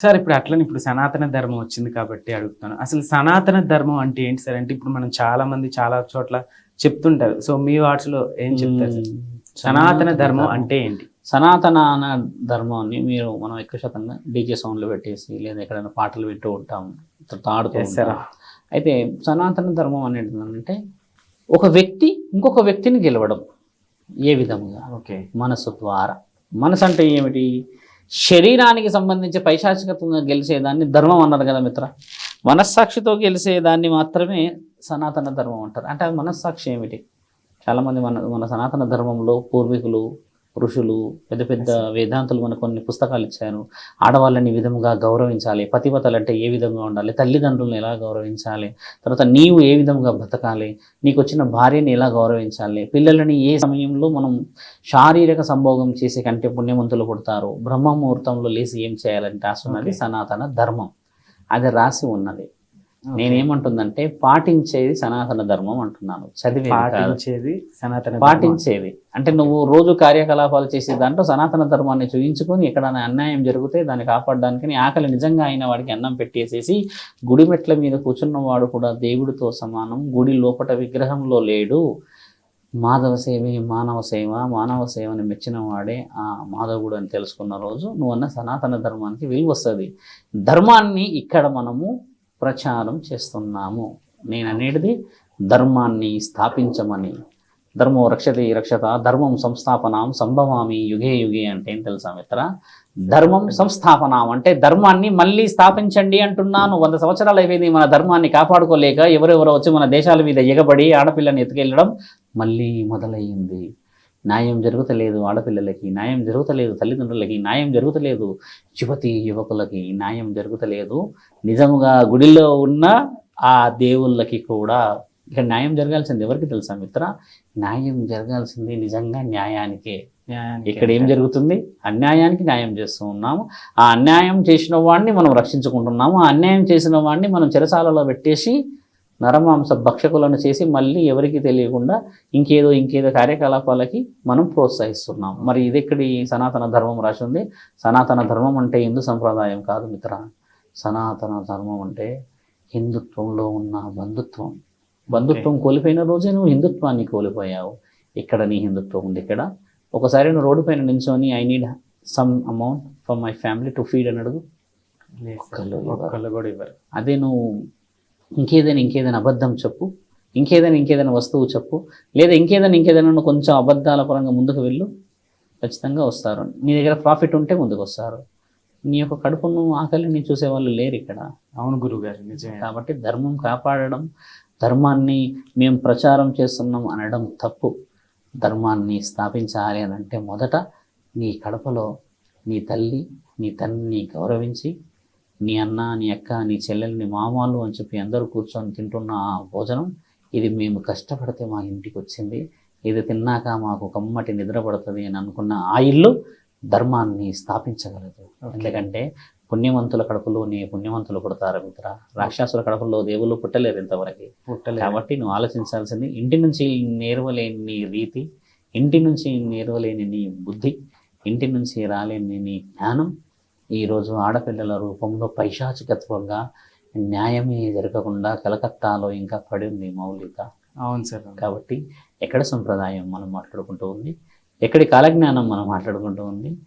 Sir ఇప్పుడు అట్లని ఇప్పుడు సనాతన ధర్మం వచ్చింది కాబట్టి అడుగుతాను అసలు సనాతన ధర్మం అంటే ఏంటి సార్? అంటే ఇప్పుడు మనం చాలా మంది చాలా చోట్ల చెప్తుంటారు. సో మీ వాట్స్లో ఏం చెప్తారు సనాతన ధర్మం అంటే ఏంటి? సనాతన ధర్మాన్ని మీరు మనం ఎక్కువ శాతంగా డీజే సౌండ్లు పెట్టేసి లేదా ఎక్కడైనా పాటలు వింటూ ఉంటాం. ఉంటాం. అయితే సనాతన ధర్మం అనేది ఏంటంటే ఒక వ్యక్తి ఇంకొక వ్యక్తిని గెలవడం ఏ విధంగా ఓకే. మనసు ద్వారా. మనసు అంటే ఏమిటి? శరీరానికి సంబంధించి పైశాచికత్వంగా గెలిచేదాన్ని ధర్మం అన్నారు కదా మిత్ర. మనస్సాక్షితో గెలిచేదాన్ని మాత్రమే సనాతన ధర్మం అంటారు. అంటే అది మనస్సాక్షి ఏమిటి? చాలామంది మన మన సనాతన ధర్మంలో పూర్వీకులు ఋషులు పెద్ద పెద్ద వేదాంతులు మనకు కొన్ని పుస్తకాలు ఇచ్చారు. ఆడవాళ్ళని ఈ విధంగా గౌరవించాలి. పతివతలు అంటే ఏ విధంగా ఉండాలి? తల్లిదండ్రులను ఎలా గౌరవించాలి? తర్వాత నీవు ఏ విధంగా బ్రతకాలి? నీకు వచ్చిన భార్యని ఎలా గౌరవించాలి? పిల్లలని ఏ సమయంలో మనం శారీరక సంభోగం చేసే కంటే పుణ్యవంతులు పుడతారు? బ్రహ్మ ముహూర్తంలో లేచి ఏం చేయాలని రాస్తున్నది. సనాతన ధర్మం. అది రాసి ఉన్నది. నేనేమంటుందంటే పాటించేది సనాతన ధర్మం అంటున్నాను. చదివేది కాదు. పాటించేది సనాతన. పాటించేది అంటే నువ్వు రోజు కార్యకలాపాలు చేసే దాంట్లో సనాతన ధర్మాన్ని చూయించుకొని ఎక్కడైనా అన్యాయం జరిగితే దాన్ని కాపాడడానికి నీ ఆకలి నిజంగా అయిన వాడికి అన్నం పెట్టేసేసి గుడి మెట్ల మీద కూర్చున్నవాడు కూడా దేవుడితో సమానం. గుడి లోపట విగ్రహంలో లేడు. మాధవ సేవే మానవ సేవ మానవ సేవని మెచ్చిన వాడే ఆ మాధవుడు అని తెలుసుకున్న రోజు నువ్వు అన్న సనాతన ధర్మానికి విలువ వస్తుంది ధర్మాన్ని ఇక్కడ మనము ప్రచారం చేస్తున్నాము. నేను అనేది ధర్మాన్ని స్థాపించమని. ధర్మో రక్షతే రక్షత ధర్మం సంస్థాపనం సంభవామి యుగే యుగే అంటే ఏం తెలుసా మిత్ర? ధర్మం సంస్థాపనం అంటే ధర్మాన్ని మళ్ళీ స్థాపించండి అంటున్నాను. వంద సంవత్సరాలు అయిపోయింది మన ధర్మాన్ని కాపాడుకోలేక ఎవరెవరో వచ్చి మన దేశాల మీద ఎగబడి ఆడపిల్లని ఎత్తుకెళ్ళడం మళ్ళీ మొదలయ్యింది. న్యాయం జరుగుతలేదు ఆడపిల్లలకి న్యాయం జరుగుతలేదు తల్లిదండ్రులకి న్యాయం జరుగుతలేదు యువతి యువకులకి న్యాయం జరుగుతలేదు. నిజముగా గుడిలో ఉన్న ఆ దేవుళ్ళకి కూడా ఇక్కడ న్యాయం జరగాల్సింది ఎవరికి తెలుసా మిత్ర? న్యాయం జరగాల్సింది నిజంగా న్యాయానికే. న్యాయానికి. ఇక్కడ ఏం జరుగుతుంది? అన్యాయానికి న్యాయం చేస్తూ ఉన్నాము. ఆ అన్యాయం చేసిన వాడిని మనం రక్షించుకుంటున్నాము. ఆ అన్యాయం చేసిన వాడిని మనం చెరసాలలో పెట్టేసి నరమాంస భక్షకులను చేసి మళ్ళీ ఎవరికి తెలియకుండా ఇంకేదో ఇంకేదో కార్యకలాపాలకి మనం ప్రోత్సహిస్తున్నాం. మరి ఇది ఎక్కడి సనాతన ధర్మం రాసి ఉంది? సనాతన ధర్మం అంటే హిందూ సంప్రదాయం కాదు మిత్ర. సనాతన ధర్మం అంటే హిందుత్వంలో ఉన్న బంధుత్వం. బంధుత్వం కోల్పోయిన రోజే నువ్వు హిందుత్వాన్ని కోల్పోయావు. ఇక్కడ నీ హిందుత్వం ఉంది? ఇక్కడ ఒకసారి నువ్వు రోడ్డు పైన నించొని I need some amount for my family to feed అని అడుగు. అదే నువ్వు ఇంకేదైనా ఇంకేదైనా అబద్ధం చెప్పు. ఇంకేదైనా ఇంకేదైనా వస్తువు చెప్పు. లేదా ఇంకేదైనా ఇంకేదైనా కొంచెం అబద్ధాల పరంగా ముందుకు వెళ్ళు. ఖచ్చితంగా వస్తారు. నీ దగ్గర ప్రాఫిట్ ఉంటే ముందుకు వస్తారు. నీ యొక్క కడుపును ఆకలిని చూసేవాళ్ళు లేరు ఇక్కడ. అవును గురువు గారు నిజమే. కాబట్టి ధర్మం కాపాడడం ధర్మాన్ని మేము ప్రచారం చేస్తున్నాం అనడం తప్పు. ధర్మాన్ని స్థాపించాలి అని అంటే మొదట నీ కడపలో నీ తల్లి నీ తండ్రిని గౌరవించి నీ అన్న నీ అక్క నీ చెల్లెల్ని మామాలు అని చెప్పి అందరూ కూర్చొని తింటున్న ఆ భోజనం ఇది మేము కష్టపడితే మా ఇంటికి వచ్చింది. ఇది తిన్నాక మాకు కమ్మటి నిద్ర పడుతుంది అని అనుకున్న ఆ ఇల్లు ధర్మాన్ని స్థాపించగలదు. ఎందుకంటే పుణ్యవంతుల కడుపులోనే పుణ్యవంతులు పుడతారు మిత్ర. రాక్షసుల కడుపులో దేవుళ్ళు పుట్టలేరు ఇంతవరకు. పుట్టలేదు కాబట్టి నువ్వు ఆలోచించాల్సింది ఇంటి నుంచి నేర్వలేని నీ రీతి ఇంటి నుంచి నేర్వలేని నీ బుద్ధి ఇంటి నుంచి రాలేని నీ జ్ఞానం ఈరోజు ఆడపిల్లల రూపంలో పైశాచికత్వంగా న్యాయమే జరగకుండా కలకత్తాలో ఇంకా పడి ఉంది మౌలిక. అవును సార్ కాబట్టి ఎక్కడ సంప్రదాయం మనం మాట్లాడుకుంటూ ఉంది? ఎక్కడి కాలజ్ఞానం మనం మాట్లాడుకుంటూ ఉంది?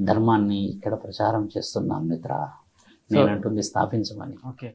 ధర్మాన్ని ఇక్కడ ప్రచారం చేస్తున్నాం మిత్ర. నేనంటుంది స్థాపించమని. ఓకే.